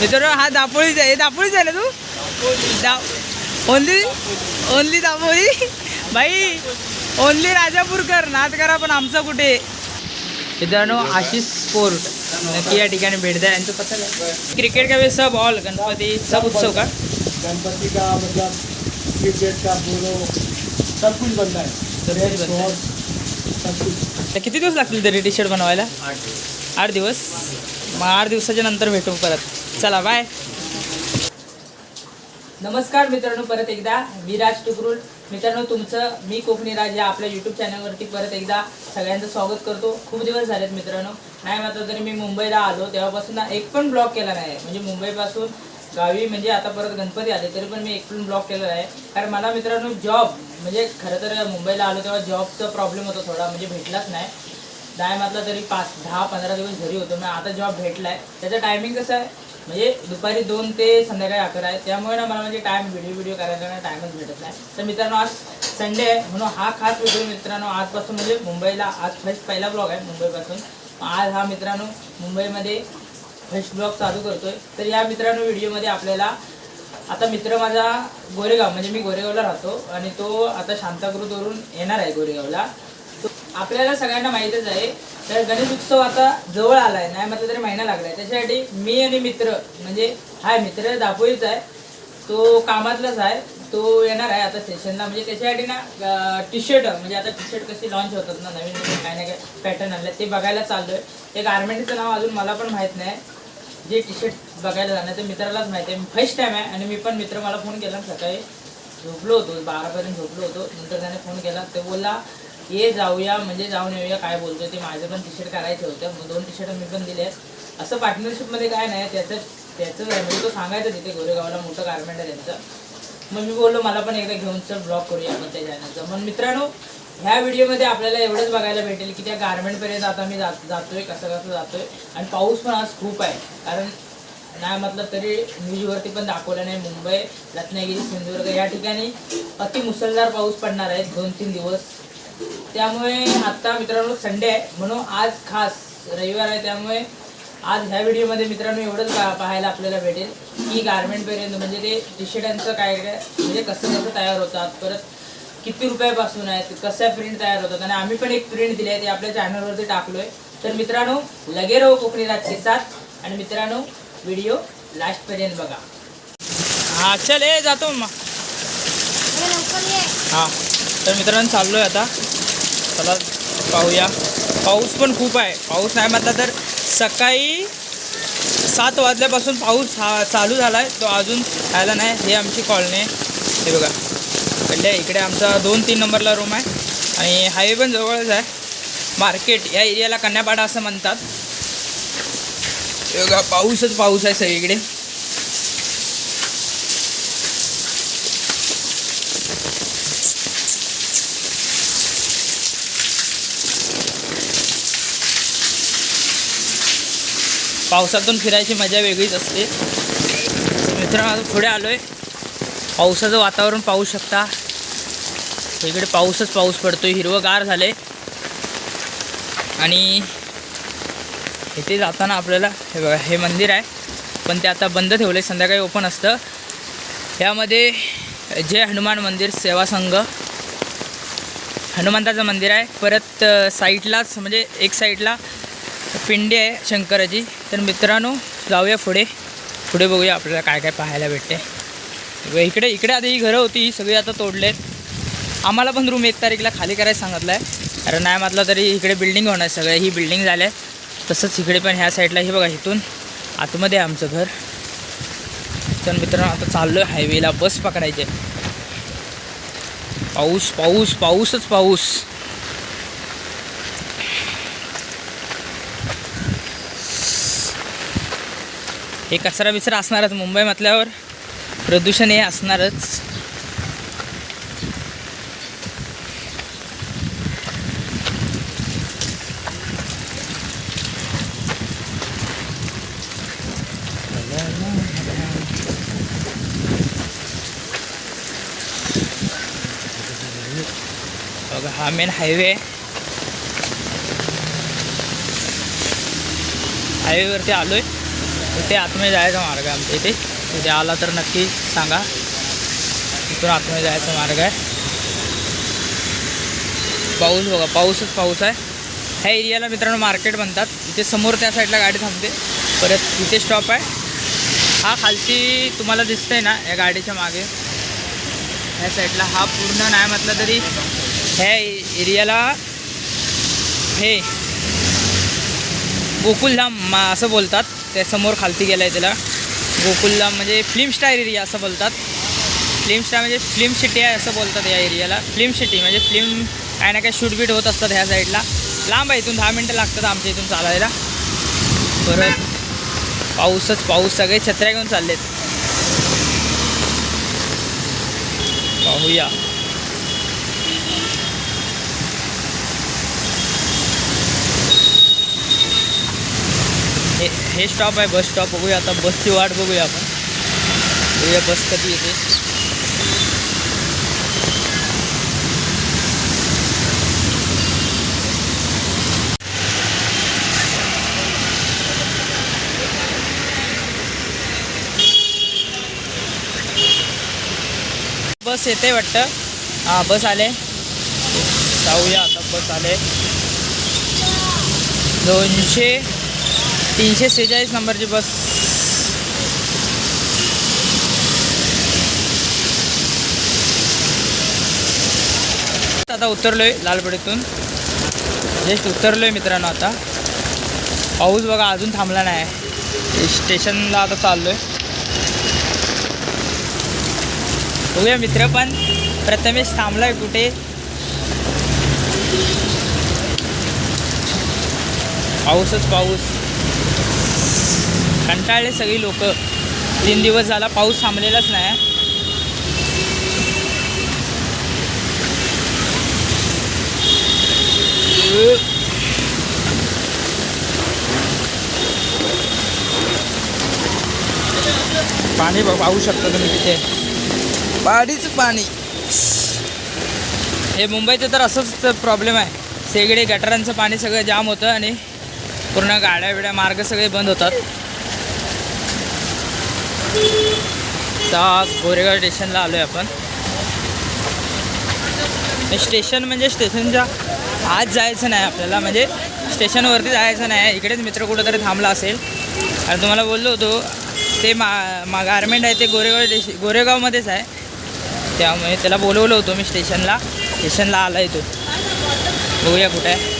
मित्रांनो हा दापोळीच आहे. दापोळीच आहे ना तू? दा ओनली ओनली दापोळी भाई ओनली राजापूरकर. नाद करा पण आमचं कुठे? मित्रांनो आशिष स्पोर्ट. नक्की या ठिकाणी भेट द्या. यांचं पत्ता काय क्रिकेट का वे सब ऑल गणपती सब उत्सव का? गणपति का मतलब क्रिकेट का बोलो. सब कुछ बनता है. सब कुछ किती दिवस लागतील तरी टी शर्ट बनवायला आठ दिवस? मग आठ दिवसाच्या नंतर भेटू परत. चला बाय नमस्कार मित्रांनो परत एकदा. मी राज टुकरुल मित्रांनो तुमचं मी कोकणी राज या आपल्या यूट्यूब चॅनलवरती परत एकदा सगळ्यांचं स्वागत करतो. खूप दिवस झालेत मित्रांनो. नाही मात्र तरी मी मुंबईला आलो. तेव्हापासून ना एक पण ब्लॉग केला नाही म्हणजे मुंबईपासून गावी म्हणजे आता परत गणपती आले तरी पण मी एक पण ब्लॉग केलेला आहे. कारण मला मित्रांनो जॉब म्हणजे खरं तर मुंबईला आलो तेव्हा जॉबचा प्रॉब्लेम होता थोडा म्हणजे भेटलाच नाही. नाही तरी पाच दहा पंधरा दिवस घरी होतो. मी आता जॉब भेटलाय त्याचं टायमिंग कसं आहे? म्हणजे दुपारी दोन ते संध्याकाळी अकरा आहे. त्यामुळे ना मला म्हणजे टाइम व्हिडिओ व्हिडिओ करायला ना टाइमच भेटत नाही. तर मित्रांनो आज संडे आहे. म्हणून हा खास व्हिडिओ मित्रांनो आजपासून म्हणजे मुंबईला आज फर्स्ट पहिला ब्लॉग आहे मुंबईपासून. आज हा मित्रांनो मुंबईमध्ये फर्स्ट ब्लॉग चालू करतोय. तर या मित्रांनो व्हिडिओमध्ये आपल्याला आता मित्र माझा गोरेगाव म्हणजे मी गोरेगावला राहतो. आणि तो आता शांताकृतवरून येणार आहे गोरेगावला. आपल्याला सगळ्यांना माहीतच आहे. तर गणेश उत्सव आता जवळ आलाय नाही म्हटलं तरी महिना लागलाय. त्याच्यासाठी मी आणि मित्र म्हणजे हा मित्र दापोईचा आहे. तो कामातलाच आहे. तो येणार आहे आता सेशनला म्हणजे त्याच्यासाठी ना टी शर्ट म्हणजे आता टी शर्ट कशी लॉन्च होतात ना नवीन नवीन काय ना काय पॅटर्न आणले ते बघायला चाललोय. ते गार्मेंटचं नाव अजून मला पण माहीत नाही. जे टी शर्ट बघायला जाणार ते मित्रालाच माहिती आहे. फर्स्ट टाइम आहे आणि मी पण मित्र मला फोन केला. सकाळी झोपलो होतो बारापर्यंत झोपलो होतो. नंतर त्याने फोन केला. ते बोलला ये जाऊया म्हणजे जाऊन येऊया काय बोलतोय ते माझं पण टी शर्ट होतं. मग दोन टी शर्ट मी पण दिले आहेत असं पार्टनरशिपमध्ये काय नाही त्याचं त्याचं म्हणजे तो सांगायचं तिथे गोरेगावला मोठं गार्मेंट आहे त्यांचं. मग मी बोललो मला पण एकदा घेऊन चल ब्लॉग करूया आपण त्या चॅनलचं मग मित्रांनो ह्या व्हिडिओमध्ये आपल्याला एवढंच बघायला भेटेल की त्या गार्मेंटपर्यंत आता मी जात जातोय कसं कसं जातोय. आणि पाऊस पण आज खूप आहे. कारण नाही म्हटलं तरी न्यूजवरती पण दाखवलं नाही. मुंबई रत्नागिरी सिंधुदुर्ग या ठिकाणी अति मुसळधार पाऊस पडणार आहे. दोन तीन दिवस त्यामुळे आता मित्रांनो संडे आहे म्हणून आज खास रविवार आहे त्यामुळे आज ह्या व्हिडिओमध्ये मित्रांनो एवढंच पा- पाहायला आपल्याला भेटेल की गार्मेंटपर्यंत म्हणजे ते टी शर्टांचं काय काय म्हणजे कसं कसं तयार होतात परत किती रुपयापासून आहेत कशा प्रिंट तयार होतात आणि आम्ही पण एक प्रिंट दिली आहे ते आपल्या चॅनलवरती टाकलोय. तर मित्रांनो लगे राहू कोकणी राजचे साथ आणि मित्रांनो व्हिडिओ लास्टपर्यंत बघा. हा चल जातो मग हां. तर मित्रांनो चाललो आहे आता. चला पाहूया. पाऊस पण खूप आहे. पाऊस नाही म्हटला तर सकाळी सात वाजल्यापासून पाऊस हा चालू झाला आहे तो अजून आला नाही. हे आमची कॉलनी आहे. हे बघा. इकडे इकडे आमचा दोन तीन नंबरला रूम आहे. आणि हायवे पण जवळच आहे. मार्केट या एरियाला कन्यापाडा असं म्हणतात. बघा पाऊसच पाऊस आहे सगळीकडे. पावसातून फिरायची मजा वेगळीच असते. मित्रांनो आता पुढे आलो आहे पावसाचं वातावरण पाहू शकता. इकडे पाऊसच पाऊस पडतोय. हिरवंगार झाले आणि इथे जाताना आपल्याला हे बघा हे मंदिर आहे. पण ते आता बंद ठेवलं आहे संध्याकाळी ओपन असतं. यामध्ये जय हनुमान मंदिर सेवा संघ. हनुमंताचं मंदिर आहे. परत साईडलाच म्हणजे एक साईडला पिंडी आहे शंकराची. तर मित्रांनो जाऊया पुढे. पुढे बघूया आपल्याला काय काय पाहायला भेटते. व इकडे इकडे आधी ही घरं होती ही सगळी आता तोडले आम्हाला पण रूम एक तारीखला खाली करायला सांगितलं आहे कारण नाही म्हटलं तरी इकडे बिल्डिंग होणार सगळं ही बिल्डिंग झाल्या तसंच इकडे पण ह्या साईडला हे बघा इथून आतमध्ये आहे आमचं घर. तर मित्रांनो आता चाललो आहे हायवेला बस पकडायची. पाऊस पाऊस पाऊसच पाऊस. हे कचरा बिचरा असणारच मुंबई म्हटल्यावर प्रदूषण हे असणारच. बघा हा मेन हायवे हायवेवरती आलोय. इथे आतमध्ये जायचा मार्ग आहे आमच्या इथे. तिथे आला तर नक्की सांगा. इथून आतमध्ये जायचा मार्ग आहे. पाऊस बघा पाऊसच पाऊस आहे. ह्या एरियाला मित्रांनो मार्केट म्हणतात. इथे समोर त्या साईडला गाडी थांबते. परत इथे स्टॉप आहे. हा खालची तुम्हाला दिसतंय ना या गाडीच्या मागे. ह्या साईडला हा पूर्ण नाही म्हटलं तरी ह्या एरियाला हे गोकुलधाम मा असं बोलतात. त्या समोर खालती गेला आहे त्याला. गोकुलला म्हणजे फिल्म स्टार एरिया असं बोलतात. फिल्म स्टार म्हणजे फिल्म सिटी आहे असं बोलतात या एरियाला फिल्म सिटी म्हणजे फिल्म काय ना काय शूटबीट होत असतात ह्या साईडला लांब आहे इथून दहा मिनटं लागतात आमच्या इथून चालायला. परत पाऊसच पाऊस सगळे छत्र्या घेऊन चाललेत. पाहूया. हे हे स्टॉप आहे बस स्टॉप बघूया. आता बसची वाट बघूया आपण. बघूया बस कधी येते. बस येते वाटतं. हां बस आले. जाऊया आता बस आले. दोनशे तीनशे सेहेचाळीस नंबरची बस. आता उतरलोय लालपडीतून जस्ट उतरलोय मित्रांनो आता. पाऊस बघा अजून थांबला नाही. स्टेशनला आता चाललोय. बघूया मित्र पण प्रथमेश थांबलाय कुठे? पाऊसच पाऊस. कंटाळले सगळी लोक. तीन दिवस झाला पाऊस थांबलेलाच नाही. पाणी बघ- पाहू शकता तुम्ही तिथे. पाणीच पाणी. हे मुंबईचं तर असंच प्रॉब्लेम आहे. सगळे गटारांचं पाणी सगळं जाम होतं आणि पूर्ण गाड्या बिड्या मार्ग सगळे बंद होतात. आता गोरेगाव स्टेशनला आलो आहे आपण स्टेशन म्हणजे स्टेशनच्या आज जायचं नाही आपल्याला म्हणजे स्टेशनवरती जायचं नाही. इकडेच मित्र कुठंतरी थांबला असेल. आणि तुम्हाला बोललो होतो ते मा मा गारमेंट आहे ते गोरेगाव स्टेश गोरेगावमध्येच आहे. त्यामुळे त्याला बोलवलं होतं मी स्टेशनला. स्टेशनला आला आहे तो बघूया कुठे आहे.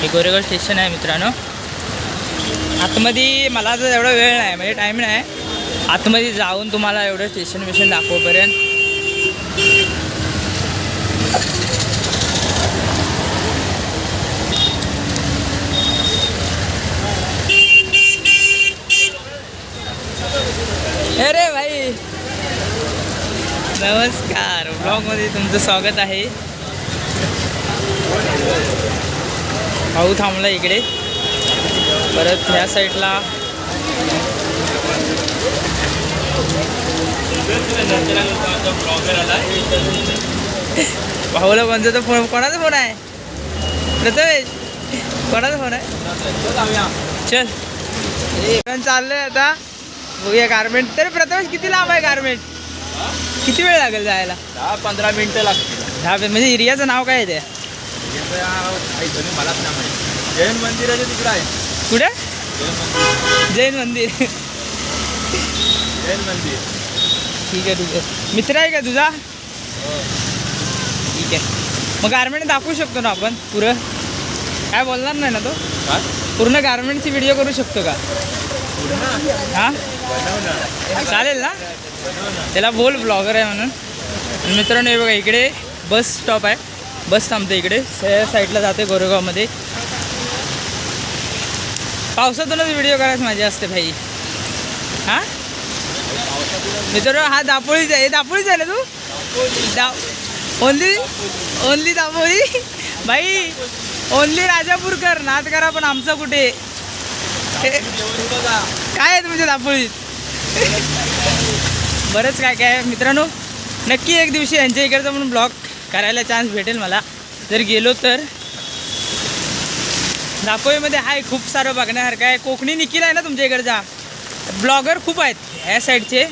हे गोरेगाव स्टेशन आहे मित्रांनो. आतमध्ये मला तर एवढा वेळ नाही म्हणजे टाईम नाही. आतमध्ये जाऊन तुम्हाला एवढं स्टेशन विशन दाखवपर्यंत अरे भाई नमस्कार ब्लॉगमध्ये तुमचं स्वागत आहे. भाऊ थांबला इकडे. परत ह्या साईडला. भाऊला कोणता तो फोन कोणाचा फोन आहे? प्रथमेश कोणाचा फोन आहे? चल. पण चाललंय आता. बघूया गारमेंट तरी प्रथमेश किती लांब आहे गारमेंट किती वेळ लागेल जायला? दहा पंधरा मिनिटं लागतील. दहा म्हणजे एरियाचं नाव काय आहे ते? मलाच माहिती. जैन मंदिराच्या तिकडं आहे. कुठे? जैन मंदिर. जैन मंदिर. ठीक आहे ठीक आहे. मित्र आहे का तुझा? ठीक आहे. मग गारमेंट दाखवू शकतो ना आपण पुरं? काय बोलणार नाही ना तो? पूर्ण गारमेंटची व्हिडिओ करू शकतो का? हां? चालेल ना? त्याला बोल ब्लॉगर आहे म्हणून. मित्रांनो हे बघा इकडे बस स्टॉप आहे. बस थांबते इकडे. साईडला जाते गोरेगावमध्ये. पावसातूनच व्हिडिओ करायची मजा असते भाई. हां? मित्रांनो हा दापोळीच आहे. दापोळीच आहे ना तू? दा ओनली ओनली दापोळी? भाई ओनली राजापूरकर. नाद करा पण आमचं कुठे? काय आहे तुमच्या दापोळीत? बरंच काय काय मित्रांनो नक्की एक दिवशी यांच्या इकडचा म्हणून ब्लॉग करायला चान्स भेटेल मला. जर गेलो तर. दापोईमध्ये आहे खूप सारं बघण्यासारखं आहे. कोकणी निखिल आहे ना तुमच्या इकडचा? ब्लॉगर खूप आहेत ह्या साईडचे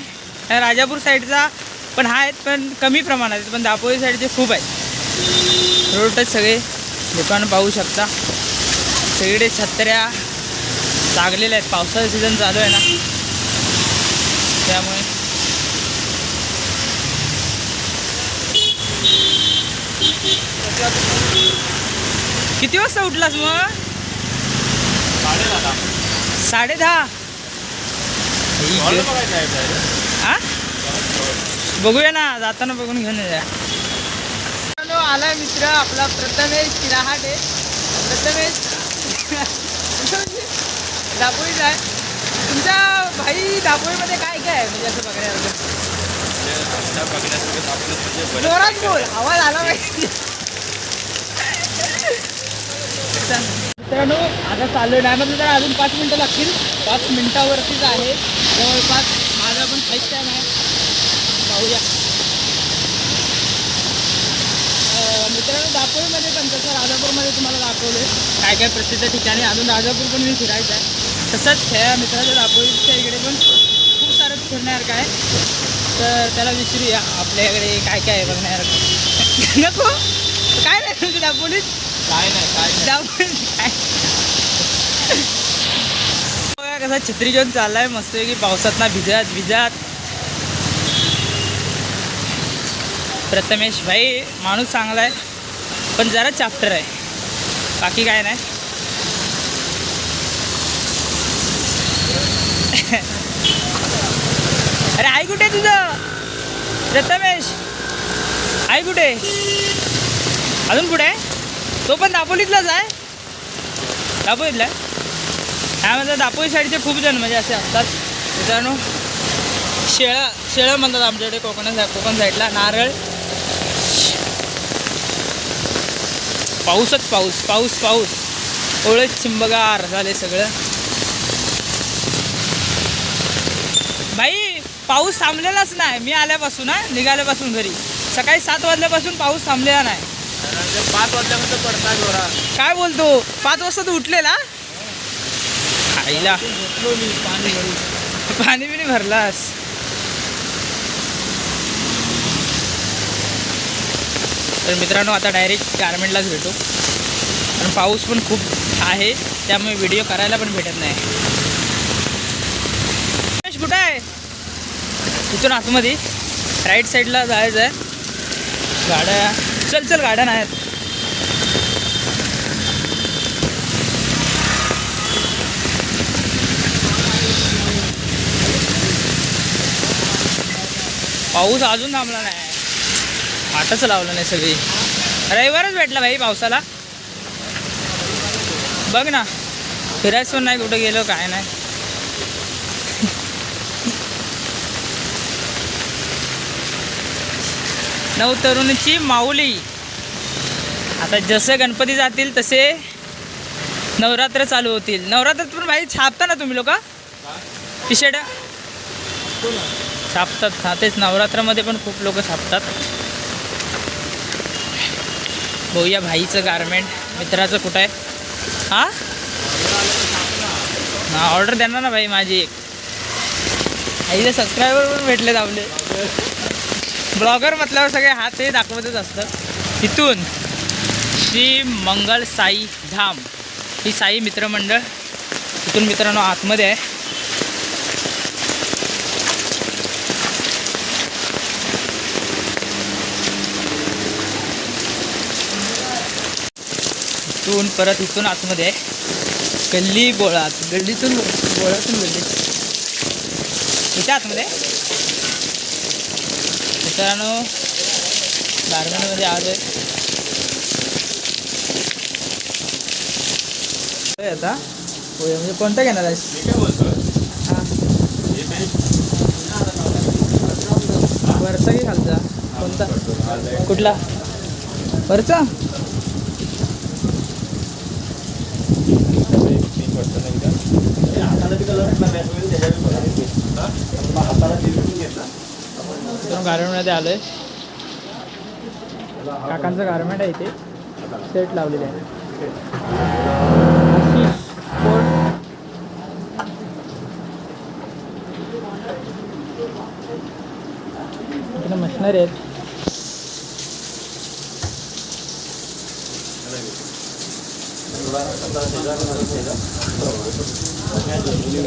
राजापूर साईडचा पण आहेत पण कमी प्रमाणात आहेत. पण दापोई साईडचे खूप आहेत. रोडच सगळे. दुकान पाहू शकता. सगळीकडे छत्र्या लागलेल्या आहेत. पावसाचा सीझन चालू आहे ना. त्यामुळे किती वाजता उठलास मग? साडे दहा हा बघूया ना जाताना बघून घेऊन मित्रांनो, आलाय मित्र आपला प्रथमेश किराहाटे प्रथमेश दापोईच आहे. तुमच्या भाई दापोईमध्ये काय काय आहे? म्हणजे असं बघण्यासारखं. जोरात बोल. आवाज आला पाहिजे. मित्रांनो आता चालू नाही म्हटलं तर अजून पाच मिनटं लागतील. पाच मिनटावरतीच आहे. जवळपास माझा पण फाईट टाईम आहे. पाहूया मित्रांनो दापोलीमध्ये पण तसं राजापूरमध्ये तुम्हाला दाखवले काय काय प्रसिद्ध ठिकाणी. अजून राजापूर पण मी फिरायचं आहे. तसंच ह्या मित्राच्या दापोलीच्या इकडे पण खूप सारं फिरण्यासारखं आहे तर त्याला विचारूया आपल्याकडे काय काय आहे बघण्यासारखं. नको. काय नाही तुझं दापोलीत. काय नाही काय काय. बघा कसा छत्री घेऊन चाललाय मस्त की पावसात ना भिजत भिजत. प्रथमेश भाई माणूस चांगला आहे पण जरा चॅप्टर आहे. बाकी काय नाही. अरे आई कुठे तुझं? प्रथमेश आई कुठे? अजून कुठे आहे? तो पण दापोलीतलाच आहे. दापोलीतला आहे? म्हणतात दापोली साईडचे खूप जण म्हणजे असे असतात. मित्रांनो शेळं शेळं म्हणतात आमच्याकडे कोकण कोकण साईडला नारळ. पाऊसच पाऊस पाऊस पाऊस. ओळख चिंबगार झाले सगळं. भाई पाऊस थांबलेलाच नाही. मी आल्यापासून हा निघाल्यापासून घरी. सकाळी सात वाजल्यापासून पाऊस थांबलेला नाही. पाच वाजल्यानंतर पडता जोरा काय बोलतो? पाच वाजता तू उठलेला? आईला. झोपलो मी पाणी भरून. पाणी बिणी भरलास? तर मित्रांनो आता डायरेक्ट गारमेंटलाच भेटू. आणि पाऊस पण खूप आहे त्यामुळे व्हिडिओ करायला पण भेटत नाही. रमेश, कुठं आहे? तिथून आतमध्ये. राईट साईडला जायचं आहे गाड्या चल चल गार्डन आहेत. पाऊस अजून थांबला नाही. वाटच लावलं नाही सगळी. रविवारच भेटला भाई पावसाला. बघ ना फिरायचं पण नाही कुठं गेलो काय नाही. नऊ तरुणीची माऊली. आता जसे गणपती जातील तसे नवरात्र चालू होतील. नवरात्रात पण भाई छापता ना तुम्ही लोक? टी शर्ट छापतात. हा तेच नवरात्रामध्ये पण खूप लोक छापतात. बघूया भाईचं गारमेंट मित्राचं कुठं आहे? हा? हा ऑर्डर देणार ना भाई माझी. एक आईला सबस्क्रायबर पण भेटले आपले. ब्लॉगर म्हटल्यावर सगळे हात हे दाखवतच असतं इथून श्री मंगल साई धाम. ही साई मित्रमंडळ इथून मित्रांनो आतमध्ये आहे. इथून परत इथून आतमध्ये आहे. गल्ली बोळात गल्लीतून बोळातून गल्ली. इथे आतमध्ये मित्रांनो गार्मेंटमध्ये आहे होय आता? होय म्हणजे कोणता घेणार आहेस? हां. वरचा की खालचा? कोणता? कुठला? वरचा? मित्रांनो गार्मेंटमध्ये आलोय. काकांचं गार्मेंट आहे इथे. सेट लावलेले आहे. इकडे मशिनरी आहेत.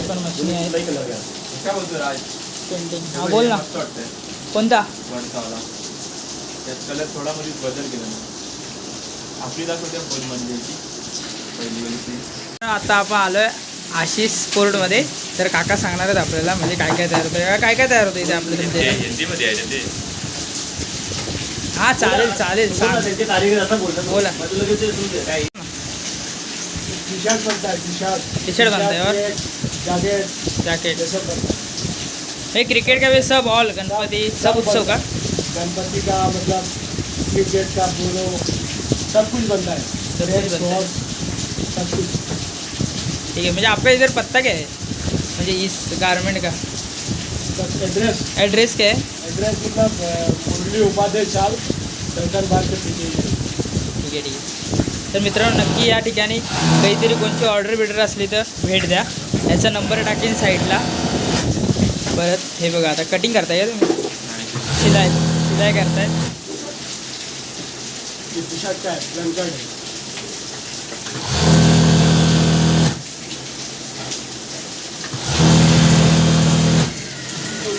पण मशिनी आहेत. पेंटिंग. हा बोल ना. कोणता? वणसावला त्यात कलर थोडा मध्ये बदल केला ना. आपली दाखवते फुल म्हणजे पहिली वाली ती. आता आपण आलोय आशिष स्पोर्टमध्ये तर काका सांगणार आहेत आपल्याला म्हणजे काय काय तयार होतं. काय काय तयार होतं इथे आपलं? हिंदीमध्ये आहे ते. हा चालेल चालेल सांग बोला. टी शर्ट बनता है टी शर्ट टी-शर्ट बनता है और? जैकेट. जॅकेट है हे क्रिकेट का भी सब ऑल गणपती सब उत्सव का? गणपति का मतलब क्रिकेट का बोलो सब कुछ बनता है. सब कुछ बनता है। सब कुछ. ठीक है म्हणजे आपका इधर पत्ता क्या है? म्हणजे इस गारमेंट का. एड्रेस ॲड्रेस काय आहे एड्रेस मतलब मुरली उपाध्याय चाल शंकर बाग के पीछे ही है। ठीक आहे ठीक आहे तर मित्रांनो नक्की या ठिकाणी काहीतरी कोणची ऑर्डर बिर्डर असली तर भेट द्या. याचा नंबर टाकेन साईडला परत हे बघा आता कटिंग करताय का तुम्ही? शिलाई शिलाई करताय?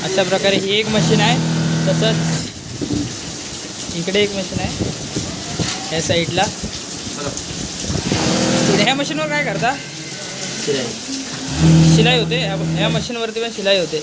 अशा प्रकारे ही एक मशीन आहे तसंच इकडे एक मशीन आहे या साईडला ह्या मशीनवर काय करता? शिलाई. होते ह्या ह्या मशीनवरती पण शिलाई होते.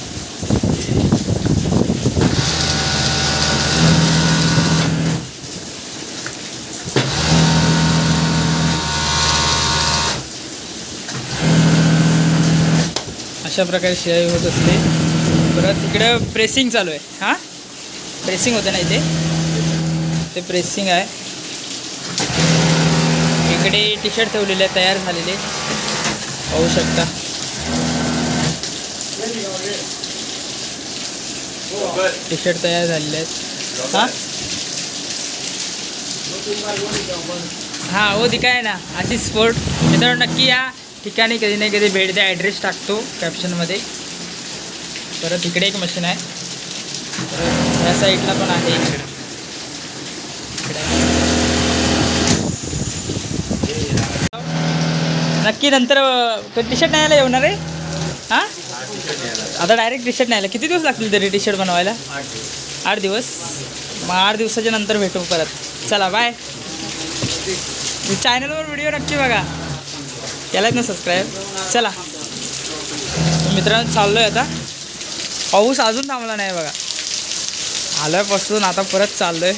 अशा प्रकारे शिलाई होत असते. परत इकडं प्रेसिंग चालू आहे. हां? प्रेसिंग होतं ना इथे? ते प्रेसिंग आहे. इकडे टी शर्ट ठेवलेले आहे तयार झालेले. पाहू शकता. टी शर्ट तयार झालेले आहेत. हां? हां हो ती आहे ना. अशी स्पोर्ट मित्रांनो नक्की या. ठिकाणी कधी नाही कधी भेट द्या ॲड्रेस टाकतो कॅप्शनमध्ये परत इकडे एक मशीन आहे. परत या साईडला पण आहे. नक्की नंतर टी शर्ट न्यायला येणार आहे? हां? आता डायरेक्ट टी शर्ट न्यायला. किती दिवस लागतील तरी टी शर्ट बनवायला? आठ दिवस. मग आठ दिवसाच्या नंतर भेटू परत. चला बाय चॅनलवर व्हिडिओ नक्की बघा. केलात ना सबस्क्राईब चला. मित्रांनो चाललो आहे आता. पाऊस अजून थांबला नाही बघा. आल्यापासून आता परत चाललो आहे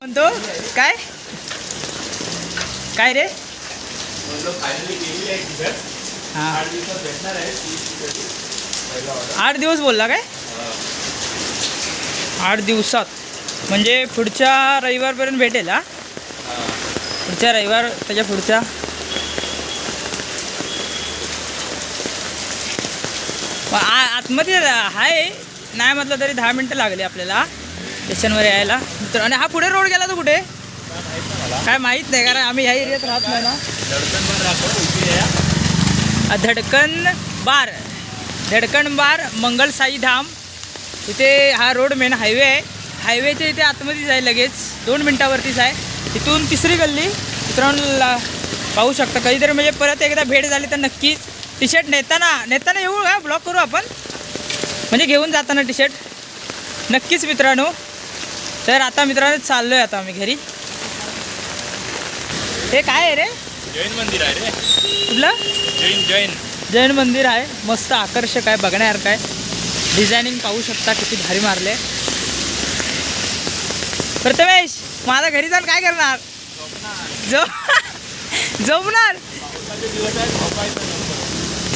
म्हणतो काय? काय रे? हां. आठ दिवस बोलला काय? आठ दिवसात. म्हणजे पुढच्या रविवारपर्यंत भेटेल हा? पुढच्या रविवार त्याच्या पुढच्या मग आ- आतमध्ये आहे नाही म्हटलं तरी दहा मिनटं लागली आपल्याला स्टेशनवर यायला. मित्र आणि हा पुढे रोड गेला तो कुठे? काय माहीत नाही कारण आम्ही ह्या एरियात राहत नाही ना. धडकन बार. धडकन बार मंगलसाई धाम. इथे हा रोड मेन हायवे आहे. हायवेच्या इथे आतमध्येच आहे लगेच. दोन मिनटावरतीच आहे. तिथून तिसरी गल्ली. मित्रांनो ला- पाहू शकता. कधीतरी म्हणजे परत एकदा भेट झाली तर नक्कीच. टी शर्ट नेताना नेताना येऊ का ब्लॉक करू आपण. म्हणजे घेऊन जाताना टी शर्ट नक्कीच मित्रांनो. तर आता मित्रांनो चाललो आहे आता आम्ही घरी. हे काय आहे रे? जैन मंदिर आहे रे. कुठलं? जैन जैन. जैन मंदिर आहे. मस्त आकर्षक आहे बघण्यासारखं आहे. डिझायनिंग पाहू शकता किती भारी मारले. प्रथमेश माझा घरी जाऊन काय करणार? झो झोपणार?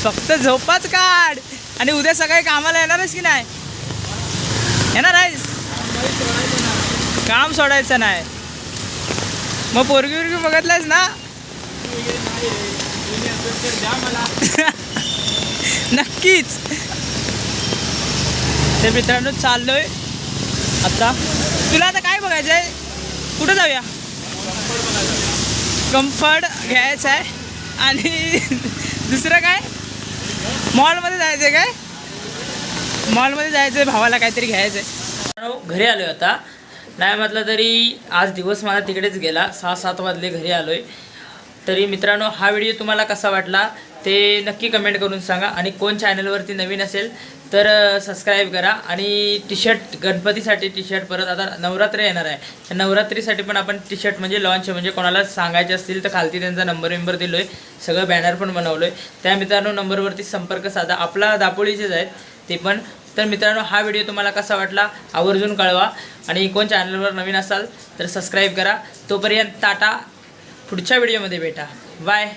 फक्त झोपाच काढ. आणि उद्या सकाळी कामाला येणारच की नाही? येणार आहेस? काम सोडायचं नाही. मग पोरगी बिरगी बघितलंयस ना? नक्कीच. तर मित्रांनो चाललोय आता. तुला आता काय बघायचं आहे कुठं जाऊया? कम्फर्ट घ्यायचं आहे आणि दुसरं काय? मॉलमध्ये जायचं आहे काय? मॉलमध्ये जायचं आहे भावाला काहीतरी घ्यायचं आहे घरी आलो आता. नाही म्हटलं तरी आज दिवस माझा तिकडेच गेला. सहा सात वाजले घरी आलो आहे तरी मित्रांनो हा व्हिडिओ तुम्हाला कसा वाटला ते नक्की कमेंट करून सांगा. आणि कोण चॅनलवरती नवीन असेल तर सबस्क्राईब करा. आणि टी शर्ट गणपतीसाठी टी शर्ट परत आता नवरात्र येणार आहे. त्या नवरात्रीसाठी पण आपण टी शर्ट म्हणजे लॉन्च म्हणजे कोणाला सांगायचे असतील तर खालती त्यांचा नंबर विंबर दिलो आहे सगळं बॅनर पण बनवलो आहे त्या मित्रांनो नंबरवरती संपर्क साधा. आपला दापोळीचेच आहेत ते पण. तर मित्रांनो हा व्हिडिओ तुम्हाला कसा वाटला? आवर्जून कळवा. आणि कोण चॅनलवर नवीन असाल तर सबस्क्राईब करा. तोपर्यंत टाटा. पुढच्या व्हिडिओमध्ये भेटा. बाय.